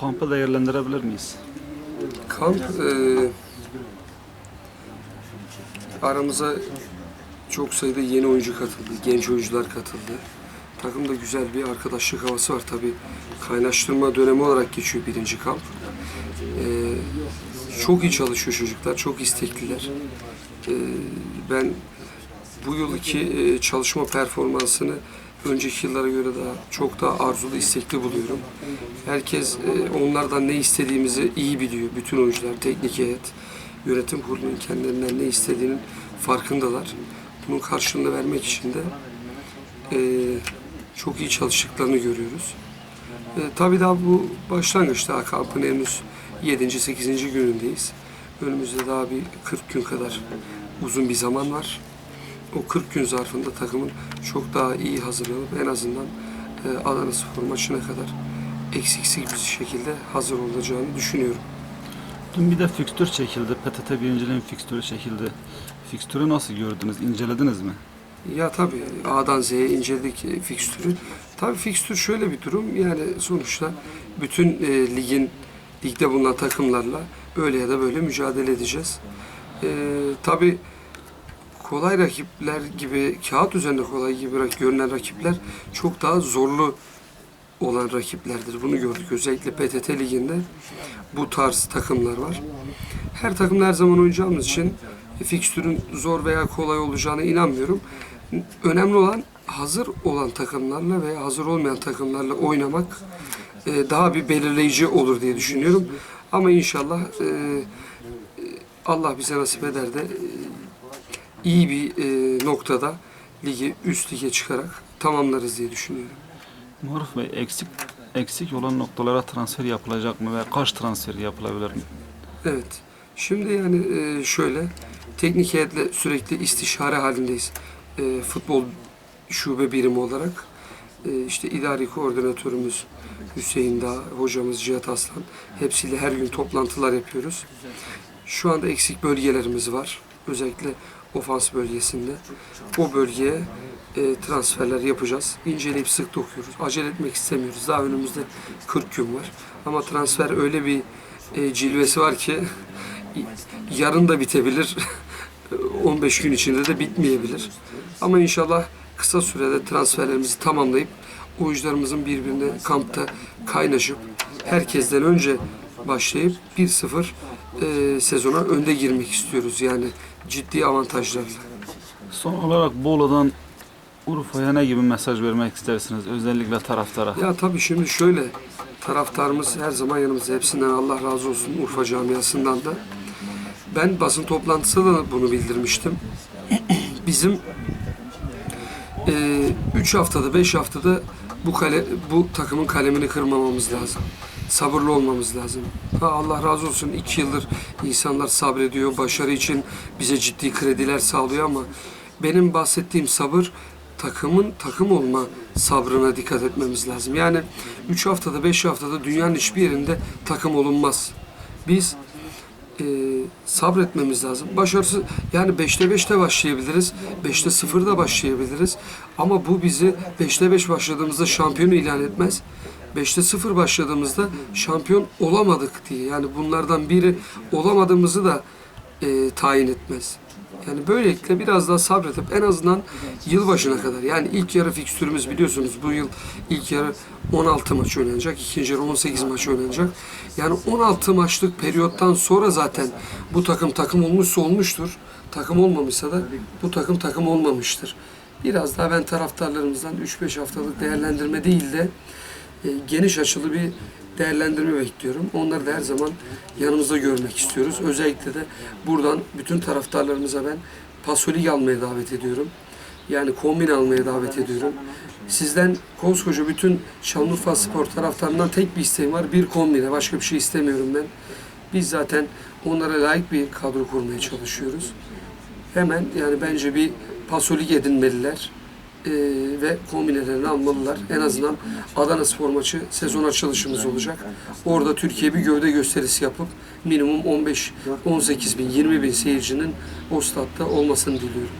Kampı değerlendirebilir miyiz? Kamp e, aramıza çok sayıda yeni oyuncu katıldı, genç oyuncular katıldı. Takımda güzel bir arkadaşlık havası var tabii. Kaynaştırma dönemi olarak geçiyor birinci kamp. E, çok iyi çalışıyor çocuklar, çok istekliler. E, ben bu yılki e, çalışma performansını önceki yıllara göre daha çok daha arzulu, istekli buluyorum. Herkes e, onlardan ne istediğimizi iyi biliyor. Bütün oyuncular, teknik heyet, yönetim kurulunun kendilerinden ne istediğinin farkındalar. Bunun karşılığını vermek için de e, çok iyi çalıştıklarını görüyoruz. E, tabii daha bu başlangıçta kampın henüz 7. 8. günündeyiz. Önümüzde daha bir 40 gün kadar uzun bir zaman var. O 40 gün zarfında takımın çok daha iyi hazırlanıp en azından e, Adana Spor maçına kadar eksiksiz bir şekilde hazır olacağını düşünüyorum. Dün bir de fikstür çekildi. PTT birinciliğin fikstürü çekildi. Fikstürü nasıl gördünüz? İncelediniz mi? Ya tabii A'dan Z'ye inceledik e, fikstürü. Tabii fikstür şöyle bir durum yani sonuçta bütün e, ligin ligde bulunan takımlarla öyle ya da böyle mücadele edeceğiz. E, tabii kolay rakipler gibi kağıt üzerinde kolay gibi görünen rakipler çok daha zorlu olan rakiplerdir. Bunu gördük. Özellikle PTT liginde bu tarz takımlar var. Her takımda her zaman oynayacağımız için fikstürün zor veya kolay olacağına inanmıyorum. Önemli olan hazır olan takımlarla veya hazır olmayan takımlarla oynamak e, daha bir belirleyici olur diye düşünüyorum. Ama inşallah e, e, Allah bize nasip eder de iyi bir e, noktada ligi üst lige çıkarak tamamlarız diye düşünüyorum. Maruf Bey eksik eksik olan noktalara transfer yapılacak mı ve kaç transfer yapılabilir mi? Evet. Şimdi yani e, şöyle teknik heyetle sürekli istişare halindeyiz. E, futbol şube birimi olarak e, işte idari koordinatörümüz Hüseyin Dağ, hocamız Cihat Aslan hepsiyle her gün toplantılar yapıyoruz. Şu anda eksik bölgelerimiz var. Özellikle ofans bölgesinde. O bölgeye e, transferler yapacağız. İnceleyip sık dokuyoruz. Acele etmek istemiyoruz. Daha önümüzde 40 gün var. Ama transfer öyle bir e, cilvesi var ki yarın da bitebilir. 15 gün içinde de bitmeyebilir. Ama inşallah kısa sürede transferlerimizi tamamlayıp oyuncularımızın birbirine kampta kaynaşıp herkesten önce başlayıp 1-0 e, sezona önde girmek istiyoruz. Yani ciddi avantajlarla. Son olarak Bolu'dan Urfa'ya ne gibi mesaj vermek istersiniz? Özellikle taraftara. Ya tabii şimdi şöyle taraftarımız her zaman yanımızda. Hepsinden Allah razı olsun Urfa camiasından da. Ben basın toplantısında da bunu bildirmiştim. Bizim 3 haftada 5 haftada bu kale bu takımın kalemini kırmamamız lazım. Sabırlı olmamız lazım. Ha, Allah razı olsun 2 yıldır insanlar sabrediyor. Başarı için bize ciddi krediler sağlıyor ama benim bahsettiğim sabır takımın takım olma sabrına dikkat etmemiz lazım. Yani 3 haftada 5 haftada dünyanın hiçbir yerinde takım olunmaz. Biz e, sabretmemiz lazım. Başarısı yani 5'te 5'te başlayabiliriz. 5'te 0'da başlayabiliriz. Ama bu bizi 5'te 5 başladığımızda şampiyon ilan etmez. 5'te 0 başladığımızda şampiyon olamadık diye. Yani bunlardan biri olamadığımızı da e, tayin etmez. Yani böylelikle biraz daha sabredip en azından yılbaşına kadar yani ilk yarı fikstürümüz biliyorsunuz bu yıl ilk yarı 16 maç oynanacak, ikinci yarı 18 maç oynanacak. Yani 16 maçlık periyottan sonra zaten bu takım takım olmuşsa olmuştur. Takım olmamışsa da bu takım takım olmamıştır. Biraz daha ben taraftarlarımızdan 3-5 haftalık değerlendirme değil de geniş açılı bir değerlendirme bekliyorum. Onları da her zaman yanımızda görmek istiyoruz. Özellikle de buradan bütün taraftarlarımıza ben pasolik almaya davet ediyorum. Yani kombin almaya davet ediyorum. Sizden koskoca bütün Şanlıurfa Spor taraftarından tek bir isteğim var. Bir kombine. Başka bir şey istemiyorum ben. Biz zaten onlara layık bir kadro kurmaya çalışıyoruz. Hemen yani bence bir pasolik edinmeliler e, ve kombinelerini almalılar. En azından Adana Spor maçı sezon açılışımız olacak. Orada Türkiye bir gövde gösterisi yapıp minimum 15, 18 bin, 20 bin seyircinin o statta olmasını diliyorum.